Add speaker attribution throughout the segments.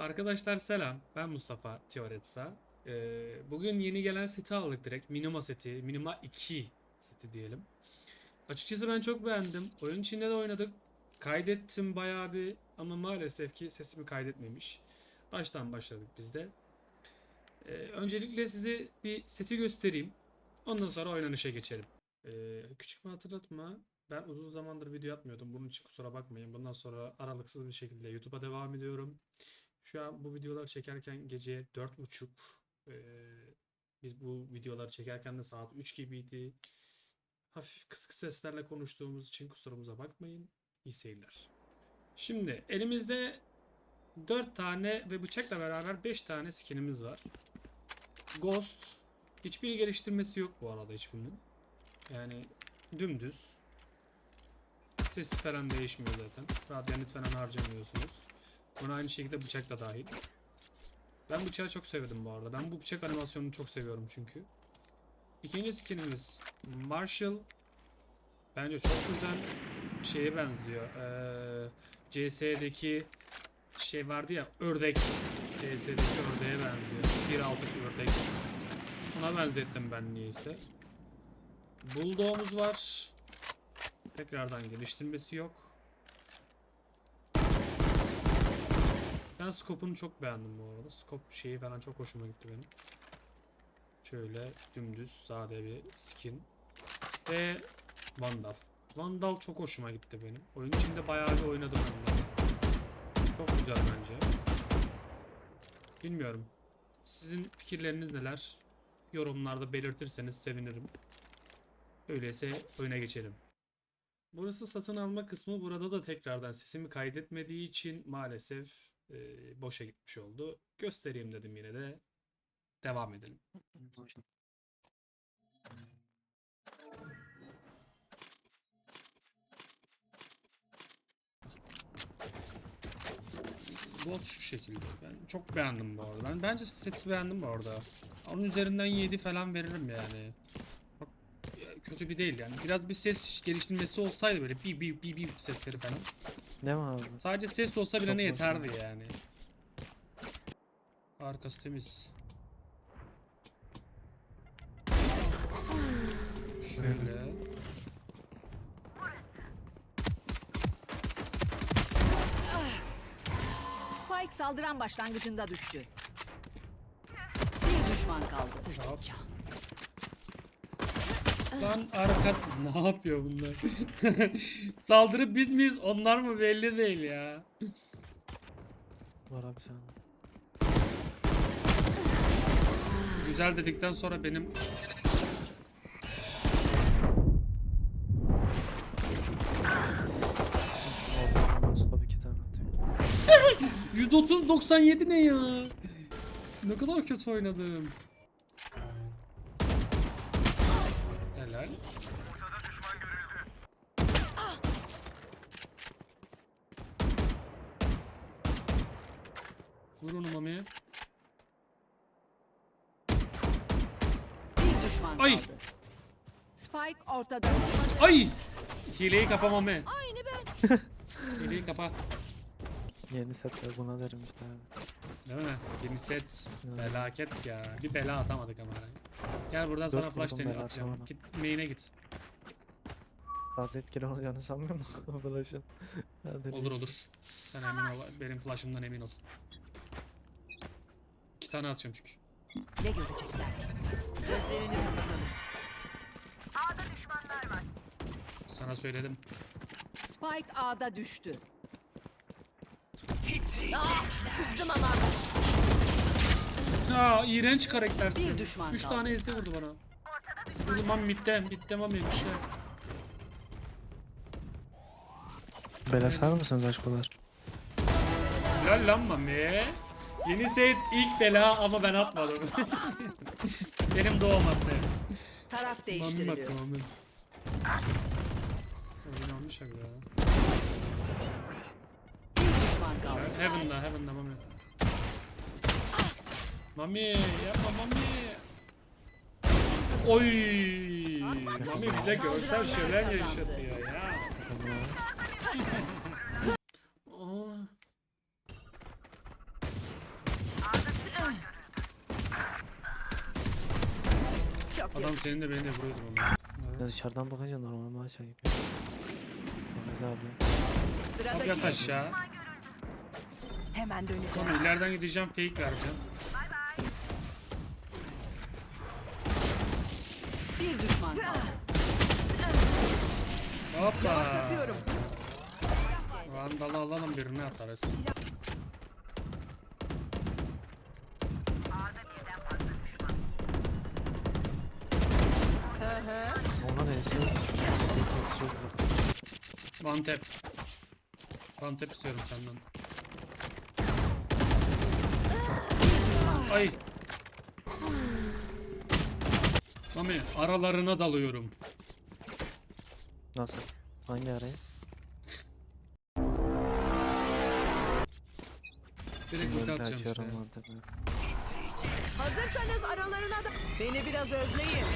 Speaker 1: Arkadaşlar selam. Ben Mustafa Teoretsa. Ee, bugün yeni gelen seti aldık direkt. Minima seti. Minima 2 seti diyelim. Açıkçası ben çok beğendim. Oyun içinde de oynadık. Kaydettim bayağı bir ama maalesef ki sesimi kaydetmemiş. Baştan başladık biz de. Ee, öncelikle size bir seti göstereyim. Ondan sonra oynanışa geçelim. Ee, küçük bir hatırlatma. Ben uzun zamandır video atmıyordum. Bunun için kusura bakmayın. Bundan sonra aralıksız bir şekilde YouTube'a devam ediyorum. Şu an bu videoları çekerken gece 4.30. Ee, biz bu videoları çekerken de saat 3 gibiydi. Hafif kısık seslerle konuştuğumuz için kusurumuza bakmayın. İyi seyirler. Şimdi elimizde 4 tane ve bıçakla beraber 5 tane skinimiz var. Ghost. Hiçbir geliştirmesi yok bu arada hiçbirinin. Yani dümdüz. Sesi falan değişmiyor zaten. Radyanit falan harcamıyorsunuz. Buna aynı şekilde bıçak da dahil. Ben bıçağı çok sevdim bu arada. Ben bu bıçak animasyonunu çok seviyorum çünkü. İkinci skinimiz Marshall. Bence çok güzel şeye benziyor. Ee, CS'deki şey vardı ya ördek. CS'deki ördeğe benziyor. 1.6 ördek. Ona benzettim ben niyeyse. Bulldog'umuz var. Tekrardan geliştirmesi yok. Ben scope'unu çok beğendim bu arada. Scope şeyi falan çok hoşuma gitti benim. Şöyle dümdüz sade bir skin. Ve Vandal. Vandal çok hoşuma gitti benim. Oyun içinde bayağı bir oynadım onunla. Çok güzel bence. Bilmiyorum. Sizin fikirleriniz neler? Yorumlarda belirtirseniz sevinirim. Öyleyse oyuna geçelim. Burası satın alma kısmı. Burada da tekrardan sesimi kaydetmediği için maalesef e, boşa gitmiş oldu. Göstereyim dedim yine de. Devam edelim. Boss şu şekilde. Ben çok beğendim bu arada. Ben bence seti beğendim bu arada. Onun üzerinden 7 falan veririm yani. Çok ya, kötü bir değil yani. Biraz bir ses geliştirmesi olsaydı böyle bir bir bir bir sesleri falan.
Speaker 2: Ne mi abi?
Speaker 1: Sadece ses olsa bile ne yeterdi yani. Arkası temiz. Şöyle.
Speaker 3: Spike saldıran başlangıcında düştü. Bir düşman kaldı.
Speaker 1: Rahat. Lan arka ne yapıyor bunlar? Saldırı biz miyiz? Onlar mı belli değil ya.
Speaker 2: Var abi sen.
Speaker 1: Güzel dedikten sonra benim
Speaker 2: scope iki tane atıyor.
Speaker 1: 130 97 ne ya? Ne kadar kötü oynadım. Helal. Vur onu Mami'ye.
Speaker 3: Bir düşman
Speaker 1: Ay!
Speaker 3: kaldı. Spike ortada.
Speaker 1: Ay! Hileyi kapa Mami.
Speaker 3: Aynı ben.
Speaker 1: Hileyi kapa.
Speaker 2: Yeni setler buna derim işte abi.
Speaker 1: Değil mi? Yeni set. Felaket ya. Bir bela atamadık ama. Gel buradan sana
Speaker 2: Dört
Speaker 1: flash
Speaker 2: vurdum
Speaker 1: deniyor atacağım. Git main'e git.
Speaker 2: Fazla etkili olacağını sanmıyorum flash'ın.
Speaker 1: Olur olur. Sen emin ol. Benim flash'ımdan emin ol. İki tane atacağım çünkü.
Speaker 3: Ne görecekler? Gözlerini kapatalım.
Speaker 1: Sana söyledim.
Speaker 3: Spike A'da düştü.
Speaker 4: Kızdım ama.
Speaker 1: Ya iğrenç karaktersin.
Speaker 3: Bir düşman
Speaker 1: Üç
Speaker 3: kaldı.
Speaker 1: tane esi vurdu bana. Vurdu mami bitti. Bitti mami bitti.
Speaker 2: Bela sar mısınız aşkolar?
Speaker 1: Lol lan mami. Yeni set ilk bela ama ben atmadım. Benim doğum attı.
Speaker 3: Taraf
Speaker 1: Mami
Speaker 3: değiştiriliyor.
Speaker 1: attı mami. Olmuş abi ya. Heaven'da, Heaven'da Mami. Mami, yapma Mami. Oy! Mami bize görsel şeyler yaşatıyor ya. Adam senin de beni de vuruyordu vallahi.
Speaker 2: Ya dışarıdan bakınca normal maç gibi. Bakacağız abi.
Speaker 1: Yat aşağı.
Speaker 4: Hemen döneceğim.
Speaker 1: Sonra ileriden gideceğim fake vereceğim.
Speaker 3: Bir düşman kaldı.
Speaker 1: Hoppa. Vandalı alalım birini atarız.
Speaker 4: Hı hı.
Speaker 2: Ona neyse.
Speaker 1: One tap. One tap istiyorum senden. Ay. Mami aralarına dalıyorum.
Speaker 2: Nasıl? Hangi araya?
Speaker 1: Direkt ulti atacağım işte.
Speaker 4: Hazırsanız aralarına da... Beni biraz özleyin.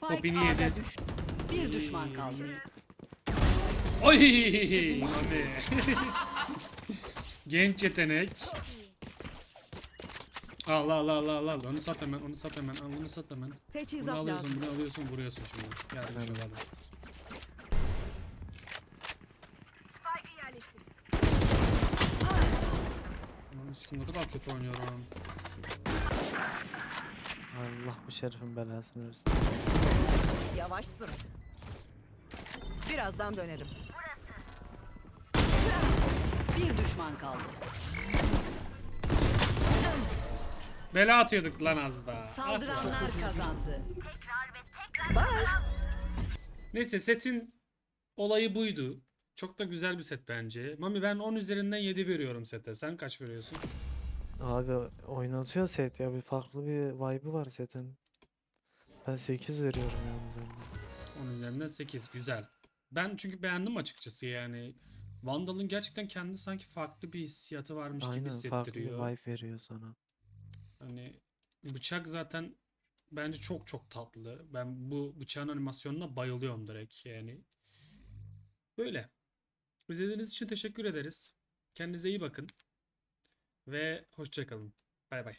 Speaker 1: Popini yedi.
Speaker 3: Düştü. Bir düşman kaldı.
Speaker 1: Oy Mami. Genç yetenek. Al al al al al onu sat hemen onu sat hemen al bunu sat hemen. Bunu
Speaker 4: Teçhizat
Speaker 1: alıyorsun
Speaker 4: lazım.
Speaker 1: bunu alıyorsun vuruyorsun şimdi. Yardım
Speaker 2: Aynen.
Speaker 1: şöyle hadi. Aman üstüm kadar kötü oynuyorum.
Speaker 2: Allah bu şerifin belasını versin.
Speaker 4: Yavaşsın. Birazdan dönerim.
Speaker 3: Bir düşman kaldı.
Speaker 1: Bela atıyorduk lan az daha. Ah.
Speaker 3: Saldıranlar kazandı.
Speaker 1: Neyse setin olayı buydu. Çok da güzel bir set bence. Mami ben 10 üzerinden 7 veriyorum sete. Sen kaç veriyorsun?
Speaker 2: Abi oynatıyor set ya bir farklı bir vibe'ı var setin. Ben 8 veriyorum yalnız onda.
Speaker 1: 10 üzerinden 8. Güzel. Ben çünkü beğendim açıkçası yani. Vandal'ın gerçekten kendi sanki farklı bir hissiyatı varmış gibi
Speaker 2: Aynen farklı bir
Speaker 1: hissettiriyor.
Speaker 2: vibe veriyor sana.
Speaker 1: Hani bıçak zaten bence çok çok tatlı. Ben bu bıçağın animasyonuna bayılıyorum direkt yani. Böyle. İzlediğiniz için teşekkür ederiz. Kendinize iyi bakın. Ve hoşça kalın. Bay bay.